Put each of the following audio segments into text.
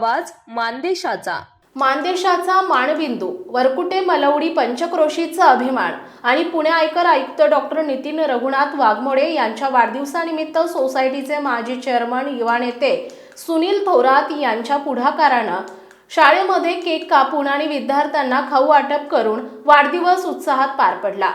आवाज मानदेशाचा. मानदेशाचा मानबिंदू वरकुटे मलवडी पंचक्रोशीचा अभिमान आणि पुणे आयकर आयुक्त डॉक्टर नितीन रघुनाथ वाघमोडे यांच्या वाढदिवसानिमित्त सोसायटीचे माजी चेअरमन युवा नेते सुनील थोरात यांच्या पुढाकारानं शाळेमध्ये केक कापून आणि विद्यार्थ्यांना खाऊ वाटप करून वाढदिवस उत्साहात पार पडला.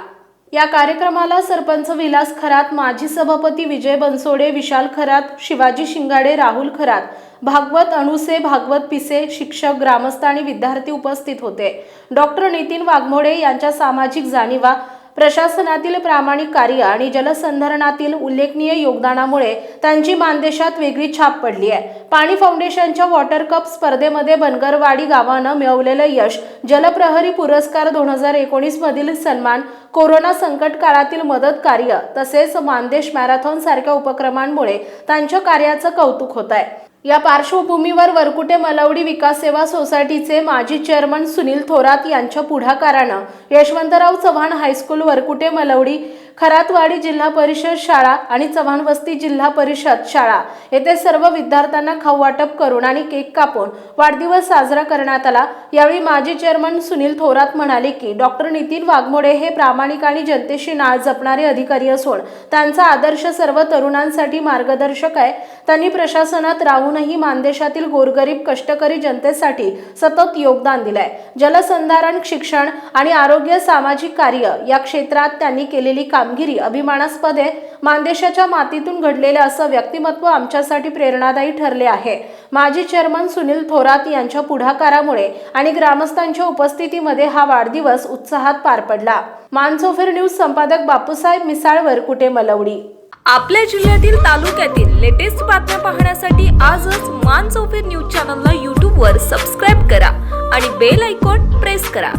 या कार्यक्रमाला सरपंच विलास खरात माजी सभापती विजय बनसोडे विशाल खरात शिवाजी शिंगाडे राहुल खरात भागवत अणुसे भागवत पिसे शिक्षक ग्रामस्थ आणि विद्यार्थी उपस्थित होते. डॉक्टर नितीन वाघमोडे यांच्या सामाजिक जाणीवा प्रशासनातील प्रामाणिक कार्य आणि जलसंधारणातील उल्लेखनीय योगदानामुळे त्यांची मानदेशात वेगळी छाप पडली आहे. पाणी फाउंडेशनच्या वॉटर कप स्पर्धेमध्ये बनगरवाडी गावानं मिळवलेलं यश जलप्रहरी पुरस्कार दोन हजार एकोणीसमधील सन्मान कोरोना संकट काळातील मदत कार्य तसेच मानदेश मॅरेथॉन सारख्या उपक्रमांमुळे त्यांच्या कार्याचं कौतुक होत आहे. या पार्श्वभूमीवर वरकुटे मलवडी विकास सेवा सोसायटीचे माजी चेअरमन सुनील थोरात यांच्या पुढाकारानं यशवंतराव चव्हाण हायस्कूल वरकुटे मलवडी खरातवाडी जिल्हा परिषद शाळा आणि चव्हाण वस्ती जिल्हा परिषद शाळा. येथे सर्व विद्यार्थ्यांना खाऊ वाटप करून आणि केक कापून वाढदिवस साजरा करण्यात आला. यावेळी माजी चेअरमन सुनील थोरात म्हणाले की डॉक्टर नितीन वाघमोडे हे प्रामाणिक आणि जनतेशी नाळ जपणारे अधिकारी असून त्यांचा आदर्श सर्व तरुणांसाठी मार्गदर्शक आहे. त्यांनी प्रशासनात राहूनही मानदेशातील गोरगरीब कष्टकरी जनतेसाठी सतत योगदान दिलंय. जलसंधारण शिक्षण आणि आरोग्य सामाजिक कार्य या क्षेत्रात त्यांनी केलेली कामगिरी अभिमानास्पद आहे. मानदेशाच्या मातीतून घडलेलं असं व्यक्तिमत्व आमच्यासाठी प्रेरणादायी ठरले आहे. माजी चेअरमन सुनील थोरात यांच्या पुढाकारामुळे आणि ग्रामस्थांच्या उपस्थितीमध्ये हा वाढदिवस उत्साहात पार पडला. मानसोफेर न्यूज संपादक बापूसाहेब मिसाळवर कुठे मलवडी? आपल्या जिल्ह्यातील तालुक्यातील लेटेस्ट बातम्या पाहण्यासाठी आजच मान चौफेर न्यूज चॅनलला यूट्यूबवर सबस्क्राईब करा आणि बेल आयकॉन प्रेस करा.